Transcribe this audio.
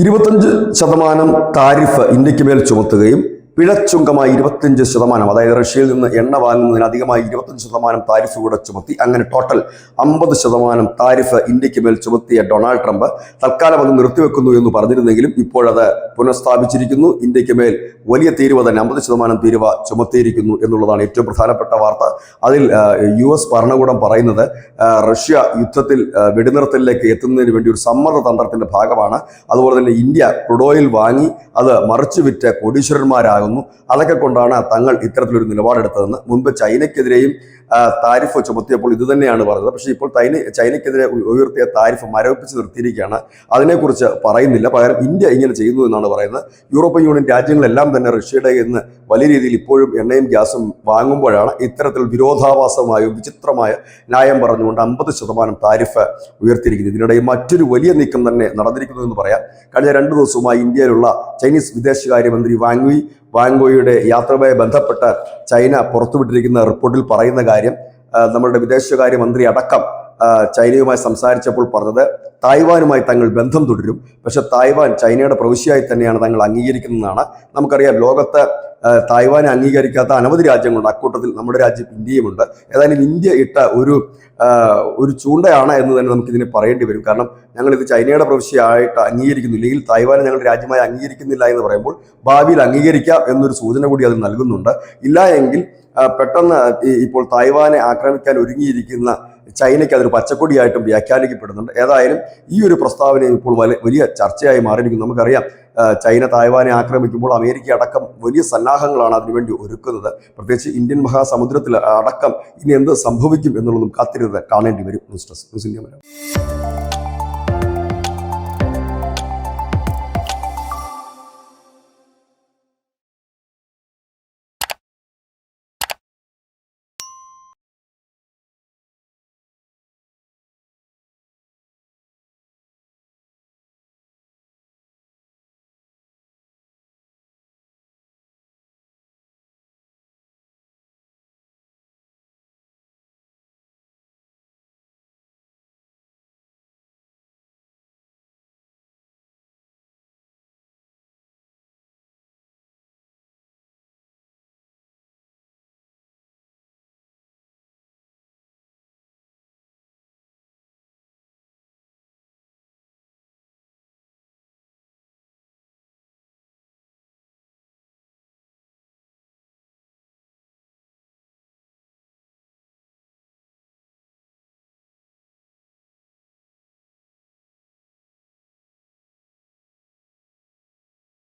ഇരുപത്തഞ്ച് ശതമാനം താരിഫ് ഇന്ത്യയ്ക്ക് മേൽ ചുമത്തുകയും പിഴച്ചുങ്കമായി ഇരുപത്തിയഞ്ച് ശതമാനം അതായത് റഷ്യയിൽ നിന്ന് എണ്ണ വാങ്ങുന്നതിന് അധികമായി ഇരുപത്തഞ്ച് ശതമാനം താരിഫ് കൂടെ ചുമത്തി. അങ്ങനെ ടോട്ടൽ അമ്പത് ശതമാനം താരിഫ് ഇന്ത്യയ്ക്ക് മേൽ ചുമത്തിയ ഡൊണാൾഡ് ട്രംപ് തൽക്കാലം അത് നിർത്തിവെക്കുന്നു എന്ന് പറഞ്ഞിരുന്നെങ്കിലും ഇപ്പോഴത് പുനഃസ്ഥാപിച്ചിരിക്കുന്നു. ഇന്ത്യയ്ക്ക് മേൽ വലിയ തീരുവ തന്നെ അമ്പത് ശതമാനം തീരുവ ചുമത്തിയിരിക്കുന്നു എന്നുള്ളതാണ് ഏറ്റവും പ്രധാനപ്പെട്ട വാർത്ത. അതിൽ യു എസ് ഭരണകൂടം പറയുന്നത് റഷ്യ യുദ്ധത്തിൽ വെടിനിർത്തലിലേക്ക് എത്തുന്നതിന് വേണ്ടി ഒരു സമ്മർദ്ദ തന്ത്രത്തിന്റെ ഭാഗമാണ്. അതുപോലെ തന്നെ ഇന്ത്യ ക്രുഡോയിൽ വാങ്ങി അത് മറിച്ചു വിറ്റ് കോടീശ്വരന്മാരാകുന്നു അതൊക്കെ കൊണ്ടാണ് തങ്ങൾ ഇത്തരത്തിലൊരു നിലപാടെടുത്തതെന്ന് മുൻപ് ചൈനയ്ക്കെതിരെയും താരിഫ് ചുമത്തിയപ്പോൾ ഇതുതന്നെയാണ് പറഞ്ഞത്. പക്ഷേ ഇപ്പോൾ ചൈന ചൈനയ്ക്കെതിരെ ഉയർത്തിയ താരിഫ് മരവിപ്പിച്ച് നിർത്തിയിരിക്കുകയാണ്. അതിനെക്കുറിച്ച് പറയുന്നില്ല. പകരം ഇന്ത്യ ഇങ്ങനെ ചെയ്യുന്നു എന്നാണ് പറയുന്നത്. യൂറോപ്യൻ യൂണിയൻ രാജ്യങ്ങളെല്ലാം തന്നെ റഷ്യയുടെ ഇന്ന് വലിയ രീതിയിൽ ഇപ്പോഴും എണ്ണയും ഗ്യാസും വാങ്ങുമ്പോഴാണ് ഇത്തരത്തിൽ വിരോധാഭാസമായും വിചിത്രമായ ന്യായം പറഞ്ഞുകൊണ്ട് അമ്പത് ശതമാനം താരിഫ് ഉയർത്തിയിരിക്കുന്നത്. ഇതിനിടയിൽ മറ്റൊരു വലിയ നീക്കം തന്നെ നടന്നിരിക്കുന്നു എന്ന് പറയാം. കഴിഞ്ഞ രണ്ട് ദിവസവുമായി ഇന്ത്യയിലുള്ള ചൈനീസ് വിദേശകാര്യമന്ത്രി വാങ്വി വാങ്വോയുടെ യാത്രയുമായി ബന്ധപ്പെട്ട് ചൈന പുറത്തുവിട്ടിരിക്കുന്ന റിപ്പോർട്ടിൽ പറയുന്ന കാര്യം ആ, നമ്മളുടെ വിദേശകാര്യമന്ത്രി അടക്കം ചൈനയുമായി സംസാരിച്ചപ്പോൾ പറഞ്ഞത് തായ്വാനുമായി തങ്ങൾ ബന്ധം തുടരും. പക്ഷെ തായ്വാൻ ചൈനയുടെ പ്രവിശ്യയായി തന്നെയാണ് തങ്ങൾ അംഗീകരിക്കുന്നതെന്നാണ് നമുക്കറിയാം. ലോകത്ത് തായ്വാനെ അംഗീകരിക്കാത്ത അനവധി രാജ്യങ്ങളുണ്ട്. അക്കൂട്ടത്തിൽ നമ്മുടെ രാജ്യം ഇന്ത്യയുമുണ്ട്. ഏതായാലും ഇന്ത്യ ഇട്ട ഒരു ഒരു ചൂണ്ടയാണ് എന്ന് തന്നെ നമുക്കിതിനെ പറയേണ്ടി വരും. കാരണം ഞങ്ങൾ ഇത് ചൈനയുടെ പ്രവിശ്യയായിട്ട് അംഗീകരിക്കുന്നു ഇല്ലെങ്കിൽ തായ്വാനെ ഞങ്ങൾ രാജ്യമായി അംഗീകരിക്കുന്നില്ല എന്ന് പറയുമ്പോൾ ഭാവിയിൽ അംഗീകരിക്കാം എന്നൊരു സൂചന കൂടി അത് നൽകുന്നുണ്ട്. ഇല്ല എങ്കിൽ പെട്ടെന്ന് ഇപ്പോൾ തായ്വാനെ ആക്രമിക്കാൻ ഒരുങ്ങിയിരിക്കുന്ന ചൈനയ്ക്ക് അതൊരു പച്ചക്കൊടിയായിട്ടും വ്യാഖ്യാനിക്കപ്പെടുന്നുണ്ട്. ഏതായാലും ഈ ഒരു പ്രസ്താവന ഇപ്പോൾ വലിയ വലിയ ചർച്ചയായി മാറിയിരിക്കുന്നു. നമുക്കറിയാം ചൈന തായ്വാനെ ആക്രമിക്കുമ്പോൾ അമേരിക്ക അടക്കം വലിയ സന്നാഹങ്ങളാണ് അതിനുവേണ്ടി ഒരുക്കുന്നത്. പ്രത്യേകിച്ച് ഇന്ത്യൻ മഹാസമുദ്രത്തിൽ അടക്കം ഇനി എന്ത് സംഭവിക്കും എന്നുള്ളതും കാത്തിരുന്ന് കാണേണ്ടി വരും. News desk news India Malayalam.